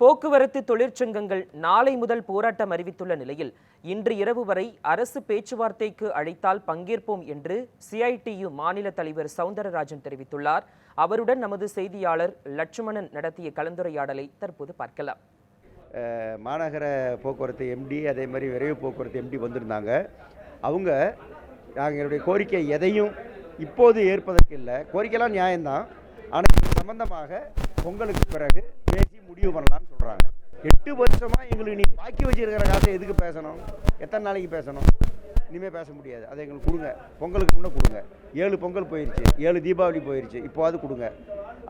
போக்குவரத்து தொழிற்சங்கங்கள் நாளை முதல் போராட்டம் அறிவித்துள்ள நிலையில் இன்று இரவு வரை அரசு பேச்சுவார்த்தைக்கு அழைத்தால் பங்கேற்போம் என்று சிஐடியு மாநில தலைவர் சவுந்தரராஜன் தெரிவித்துள்ளார். அவருடன் நமது செய்தியாளர் லட்சுமணன் நடத்திய கலந்துரையாடலை தற்போது பார்க்கலாம். மாநகர போக்குவரத்து எம்டி அதே மாதிரி விரைவு போக்குவரத்து எம்டி வந்திருந்தாங்க. அவங்க நாங்கள் எங்களுடைய கோரிக்கை எதையும் இப்போது ஏற்பதற்கு இல்லை. கோரிக்கைலாம் நியாயம்தான். ஆனால் இது சம்பந்தமாக பொங்கலுக்கு பிறகு பேசி முடிவு பண்ணலாம்னு சொல்கிறாங்க எட்டு வருஷமாக எங்களுக்கு நீ பாக்கி வச்சுருக்கிற காசை எதுக்கு பேசணும்? எத்தனை நாளைக்கு பேசணும்? இனிமேல் பேச முடியாது. அதை எங்களுக்கு கொடுங்க. பொங்கலுக்கு முன்னே கொடுங்க. ஏழு பொங்கல் போயிடுச்சு ஏழு தீபாவளி போயிடுச்சு இப்போவாது கொடுங்க.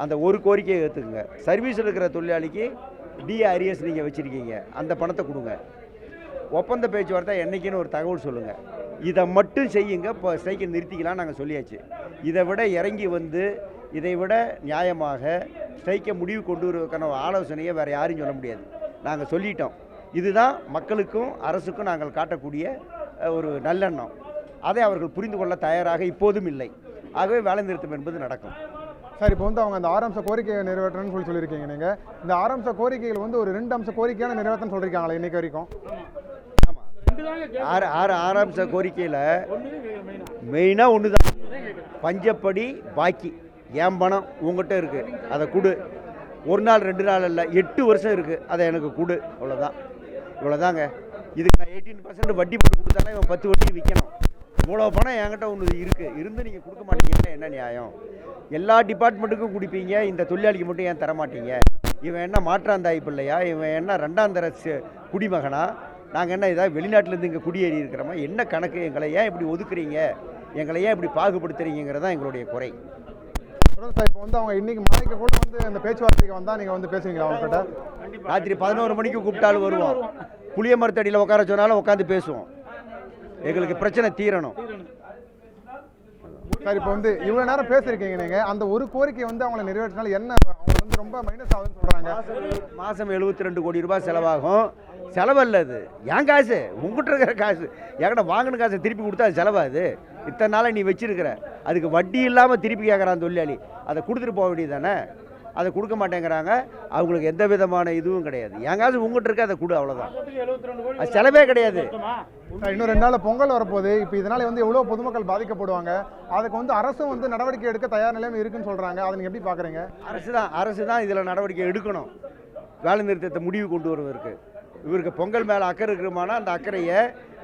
அந்த ஒரு கோரிக்கையை ஏற்றுக்குங்க சர்வீஸில் இருக்கிற தொழிலாளிக்கு டிஏ அரியர்ஸ் நீங்கள் வச்சுருக்கீங்க. அந்த பணத்தை கொடுங்க. ஒப்பந்த பேச்சுவார்த்தை என்றைக்குன்னு ஒரு தகவல் சொல்லுங்கள் இதை மட்டும் செய்யுங்க இப்போ ஸ்ட்ரைக்கை நிறுத்திக்கலாம் நாங்கள் சொல்லியாச்சு. இதை விட இறங்கி வந்து இதை விட நியாயமாக ஸ்ட்ரைக்கை முடிவு கொண்டு வருவதற்கான ஆலோசனையை வேறு யாரும் சொல்ல முடியாது. நாங்கள் சொல்லிட்டோம். இதுதான் மக்களுக்கும் அரசுக்கும் நாங்கள் காட்டக்கூடிய ஒரு நல்லெண்ணம். அதை அவர்கள் புரிந்து கொள்ள தயாராக இப்போதும் இல்லை. ஆகவே வேலை நிறுத்தம் என்பது நடக்கும். சார் இப்போ வந்து அவங்க அந்த ஆறு கோரிக்கையை நிறைவேற்றணும்னு சொல்லி சொல்லியிருக்கீங்க நீங்கள் இந்த ஆறு கோரிக்கைகள் வந்து ஒரு ரெண்டு அம்ச கோரிக்கையான நிறைவேற்றணும் சொல்லியிருக்காங்களே இன்னைக்கு வரைக்கும். ஆமாம் ஆறு ஆறு ஆரம்ச கோரிக்கையில் மெயினாக ஒன்று தான் பஞ்சப்படி பாக்கி. என் பணம் உங்ககிட்ட இருக்குது அதை கொடு. ஒரு நாள் ரெண்டு நாள் இல்லை எட்டு வருஷம் இருக்குது அதை எனக்கு கொடு. அவ்வளோதான் இவ்வளோதாங்க இதுக்கு நான் எயிட்டீன் பர்சன்ட் வட்டி போட்டு கொடுத்தாலும் இவன் பத்து வட்டி விற்கணும் இவ்வளோ பணம் என்கிட்ட ஒன்று இருக்குது இருந்து நீங்கள் கொடுக்க மாட்டீங்கன்னா என்ன நியாயம்? எல்லா டிபார்ட்மெண்ட்டுக்கும் கொடுப்பீங்க இந்த தொழிலாளிக்கு மட்டும் ஏன் தர மாட்டீங்க இவன் என்ன மாற்றாந்தாய் பிள்ளையா? இவன் என்ன ரெண்டாம் தர சி- குடிமகனா? நாங்கள் என்ன ஏதாவது வெளிநாட்டிலேருந்து இங்கே குடியேறி இருக்கிறோமா? என்ன கணக்கு? எங்களை ஏன் இப்படி ஒதுக்குறீங்க? எங்களை ஏன் இப்படி பாகுபடுத்துறீங்கிறது தான் எங்களுடைய குறை. சார். இப்போ வந்து அவங்க இன்னைக்கு மாலைக்கு கூட வந்து அந்த பேச்சுவார்த்தைக்கு வந்தால் நீங்கள் வந்து பேசுவீங்களா அவங்ககிட்ட ராத்திரி பதினோரு மணிக்கு கூப்பிட்டாலும் வருவோம். புளிய மரத்தடியில் உட்கார சொன்னாலும் உட்காந்து பேசுவோம். எங்களுக்கு பிரச்சனை தீரணும். சார் இப்போ வந்து இவ்வளோ நேரம் பேசியிருக்கீங்க நீங்கள் அந்த ஒரு கோரிக்கை வந்து அவங்கள நிறைவேற்றினால என்ன? அவங்க வந்து ரொம்ப மைனஸ் ஆகுதுன்னு சொல்கிறாங்க மாதம் எழுபத்தி ரெண்டு கோடி ரூபாய் செலவாகும். செலவல்ல அது. என் காசு? உங்ககிட்ட இருக்கிற காசு. என்கிட்ட வாங்கின காசை திருப்பி கொடுத்தா அது செலவாது இத்தனை நாளை நீ வச்சிருக்கிற. அதுக்கு வட்டி இல்லாமல் திருப்பி கேட்குறான் தொழிலாளி. அதை கொடுத்துட்டு போக வேண்டியது தானே? அதை கொடுக்க மாட்டேங்கிறாங்க. அவங்களுக்கு எந்த விதமான இதுவும் கிடையாது. என் காசு உங்ககிட்ட இருக்க அதை கொடு அவ்வளோதான் அது செலவே கிடையாது. இன்னும் ரெண்டு நாள் பொங்கல் வரப்போகுது. இப்போ இதனால வந்து எவ்வளோ பொதுமக்கள் பாதிக்கப்படுவாங்க? அதுக்கு வந்து அரசும் வந்து நடவடிக்கை எடுக்க தயார் நிலைமை இருக்குன்னு சொல்கிறாங்க அதை நீங்கள் எப்படி பார்க்குறீங்க அரசு தான் அரசு தான் இதில் நடவடிக்கை எடுக்கணும். வேலை நிறுத்தத்தை முடிவு கொண்டு வருவதற்கு. இவருக்கு பொங்கல் மேலே அக்கறை இருக்குமானா அந்த அக்கறையை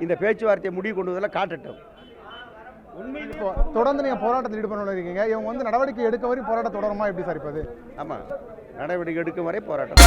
இந்த பேச்சுவார்த்தையை முடிவு கொண்டு வரதில் காட்டட்டும். இப்போ தொடர்ந்து நீங்கள் போராட்டத்தில் ஈடுபட இருக்கீங்க. இவங்க வந்து நடவடிக்கை எடுக்க வரை போராட்டம் தொடருமா? எப்படி சார் இப்போ அது ஆமாம் நடவடிக்கை எடுக்கும் வரை போராட்டம்.